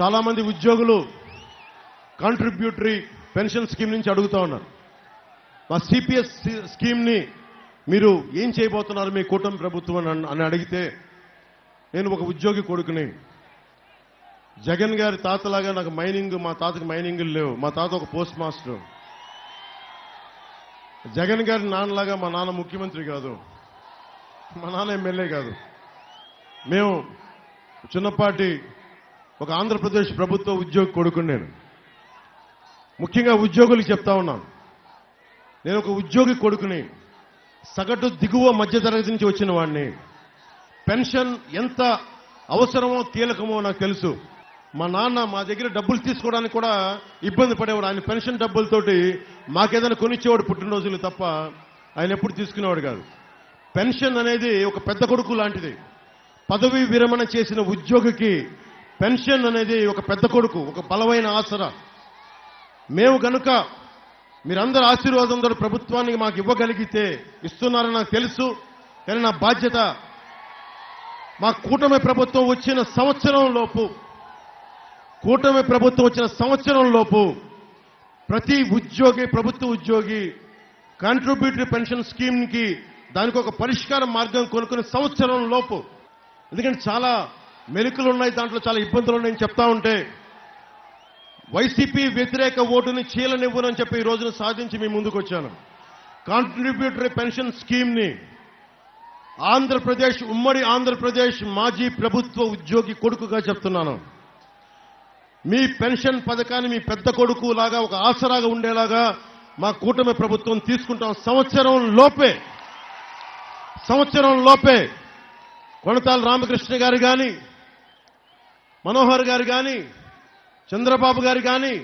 చాలామంది ఉద్యోగులు contributory pension scheme నుంచి అడుగుతా ఉన్నారు. మా సిపిఎస్ స్కీమ్ని మీరు ఏం చేయబోతున్నారు మీ కూటమి ప్రభుత్వం అని అడిగితే నేను ఒక ఉద్యోగి కొడుకుని జగన్ గారి తాతలాగా నాకు మైనింగ్ మా తాతకి మైనింగులు లేవు. మా తాత ఒక పోస్ట్ మాస్టర్. జగన్ గారి నాన్నలాగా మా నాన్న ముఖ్యమంత్రి కాదు. మా నాన్న ఎమ్మెల్యే కాదు. మేము చిన్నపాటి ఒక ఆంధ్రప్రదేశ్ ప్రభుత్వ ఉద్యోగి కొడుకుని నేను. ముఖ్యంగా ఉద్యోగులకు చెప్తా ఉన్నాను. నేను ఒక ఉద్యోగి కొడుకుని సగటు దిగువ మధ్యతరగతి నుంచి వచ్చిన వాడిని పెన్షన్ ఎంత అవసరమో కీలకమో నాకు తెలుసు. మా నాన్న మా దగ్గర డబ్బులు తీసుకోవడానికి కూడా ఇబ్బంది పడేవాడు. ఆయన పెన్షన్ డబ్బులతోటి మాకేదైనా కొనిచ్చేవాడు పుట్టినరోజులు తప్ప ఆయన ఎప్పుడు తీసుకునేవాడు కాదు. పెన్షన్ అనేది ఒక పెద్ద కొడుకు లాంటిది. పదవి విరమణ చేసిన ఉద్యోగికి పెన్షన్ అనేది ఒక పెద్ద కొడుకు ఒక బలమైన ఆసరా. మేము కనుక మీరందరూ ఆశీర్వాదంతో ప్రభుత్వానికి మాకు ఇవ్వగలిగితే ఇస్తున్నారని నాకు తెలుసు. కానీ నా బాధ్యత మా కూటమి ప్రభుత్వం వచ్చిన సంవత్సరం లోపు కూటమి ప్రభుత్వం వచ్చిన సంవత్సరం లోపు ప్రతి ఉద్యోగి ప్రభుత్వ ఉద్యోగి కాంట్రిబ్యూటరీ పెన్షన్ స్కీమ్కి దానికి ఒక పరిష్కార మార్గం కొనుక్కునే సంవత్సరం లోపు. ఎందుకంటే చాలా మెలుకులు ఉన్నాయి దాంట్లో చాలా ఇబ్బందులు ఉన్నాయని చెప్తా ఉంటే వైసీపీ వ్యతిరేక ఓటుని చీలనివ్వనని చెప్పి ఈ రోజున సాధించి మీ ముందుకు వచ్చాను. కాంట్రిబ్యూటరీ పెన్షన్ స్కీమ్ని ఆంధ్రప్రదేశ్ ఉమ్మడి ఆంధ్రప్రదేశ్ మాజీ ప్రభుత్వ ఉద్యోగి కొడుకుగా చెప్తున్నాను. మీ పెన్షన్ పథకాన్ని మీ పెద్ద కొడుకు లాగా ఒక ఆసరాగా ఉండేలాగా మా కూటమి ప్రభుత్వం తీసుకుంటాం. సంవత్సరం లోపే సంవత్సరం లోపే కొనతాల రామకృష్ణ గారు కానీ మనోహర్ గారు కానీ చంద్రబాబు గారు కానీ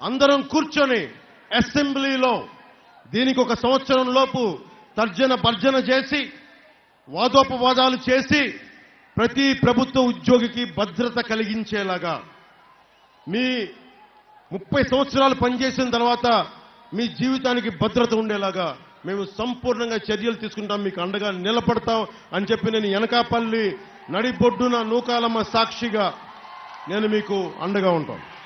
అందరం కూర్చొని అసెంబ్లీలో దీనికి ఒక సంవత్సరం లోపు తర్జన భర్జన చేసి వాదోపవాదాలు చేసి ప్రతి ప్రభుత్వ ఉద్యోగికి భద్రత కలిగించేలాగా మీ ముప్పై సంవత్సరాలు పనిచేసిన తర్వాత మీ జీవితానికి భద్రత ఉండేలాగా మేము సంపూర్ణంగా చర్యలు తీసుకుంటాం మీకు అండగా నిలబడతాం అని చెప్పి నేను ఎనకాపల్లి నడిబొడ్డున నూకాలమ్మ సాక్షిగా నేను మీకు అండగా ఉంటాను.